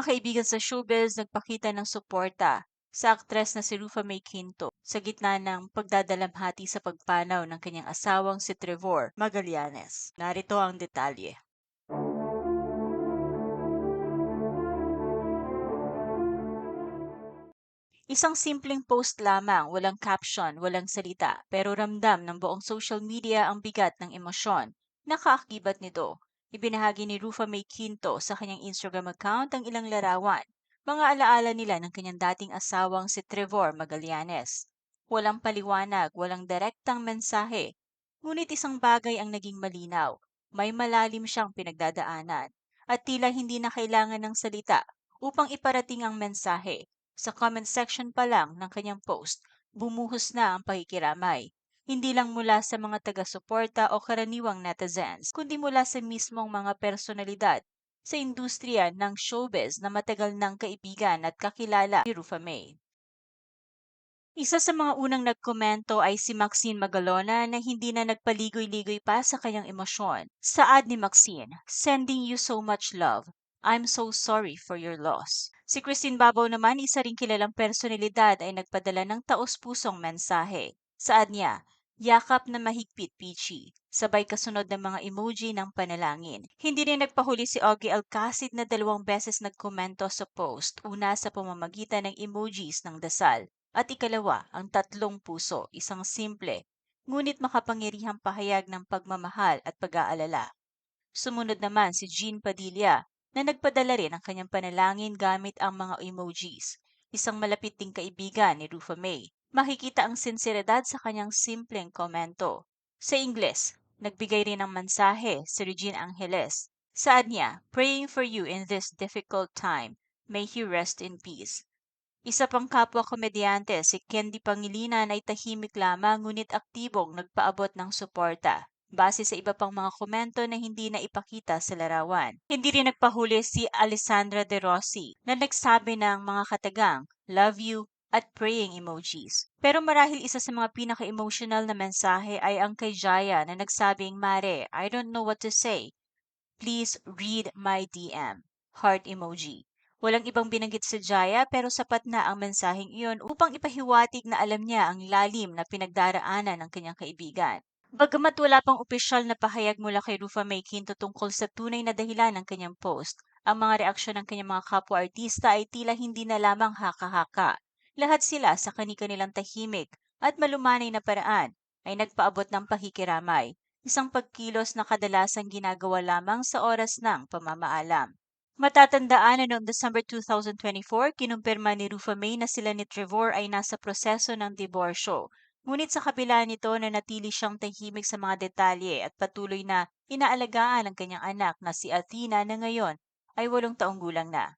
Mga kaibigan sa showbiz nagpakita ng suporta sa aktres na si Rufa May Quinto sa gitna ng pagdadalamhati sa pagpanaw ng kanyang asawang si Trevor Magallanes. Narito ang detalye. Isang simpleng post lamang, walang caption, walang salita, pero ramdam ng buong social media ang bigat ng emosyon. Nakaakibat nito. Ibinahagi ni Rufa May Quinto sa kanyang Instagram account ang ilang larawan, mga alaala nila ng kanyang dating asawang si Trevor Magallanes. Walang paliwanag, walang direktang mensahe, ngunit isang bagay ang naging malinaw. May malalim siyang pinagdadaanan at tila hindi na kailangan ng salita upang iparating ang mensahe. Sa comment section pa lang ng kanyang post, bumuhos na ang pakikiramay. Hindi lang mula sa mga taga-suporta o karaniwang netizens, kundi mula sa mismong mga personalidad sa industriya ng showbiz na matagal ng kaibigan at kakilala ni Rufa May. Isa sa mga unang nagkomento ay si Maxine Magalona na hindi na nagpaligoy-ligoy pa sa kanyang emosyon. Saad ni Maxine, sending you so much love. I'm so sorry for your loss. Si Christine Babaw naman, isa ring kilalang personalidad ay nagpadala ng taos-pusong mensahe. Saad niya, yakap na mahigpit peachy, sabay kasunod ng mga emoji ng panalangin. Hindi rin nagpahuli si Augie Alcacid na dalawang beses nagkomento sa post, una sa pamamagitan ng emojis ng dasal, at ikalawa ang tatlong puso, isang simple, ngunit makapangyarihang pahayag ng pagmamahal at pag-aalala. Sumunod naman si Jean Padilla na nagpadala rin ng kanyang panalangin gamit ang mga emojis, isang malapit ding kaibigan ni Rufa May. Makikita ang sinseridad sa kanyang simpleng komento. Sa Ingles, nagbigay rin ng mensahe si Regine Angeles. Saad niya, praying for you in this difficult time. May he rest in peace. Isa pang kapwa komedyante si Candy Pangilinan ay tahimik lamang ngunit aktibong nagpaabot ng suporta base sa iba pang mga komento na hindi na ipakita sa larawan. Hindi rin nagpahuli si Alessandra De Rossi na nagsabi ng mga katagang, love you, at praying emojis. Pero marahil isa sa mga pinaka-emotional na mensahe ay ang kay Jaya na nagsabing, Mare, I don't know what to say. Please read my DM. Heart emoji. Walang ibang binanggit si Jaya pero sapat na ang mensaheng iyon upang ipahiwatig na alam niya ang lalim na pinagdaraanan ng kanyang kaibigan. Bagamat wala pang opisyal na pahayag mula kay Rufa May Quinto tungkol sa tunay na dahilan ng kanyang post, ang mga reaksyon ng kanyang mga kapwa-artista ay tila hindi na lamang haka-haka. Lahat sila sa kani-kanilang tahimik at malumanay na paraan ay nagpaabot ng pakikiramay, isang pagkilos na kadalasang ginagawa lamang sa oras ng pamamaalam. Matatandaan na noong December 2024, kinumpirma ni Rufa May na sila ni Trevor ay nasa proseso ng diborsyo Ngunit sa kabila nito na natili siyang tahimik sa mga detalye at patuloy na inaalagaan ang kanyang anak na si Athena na ngayon ay walong taong gulang na.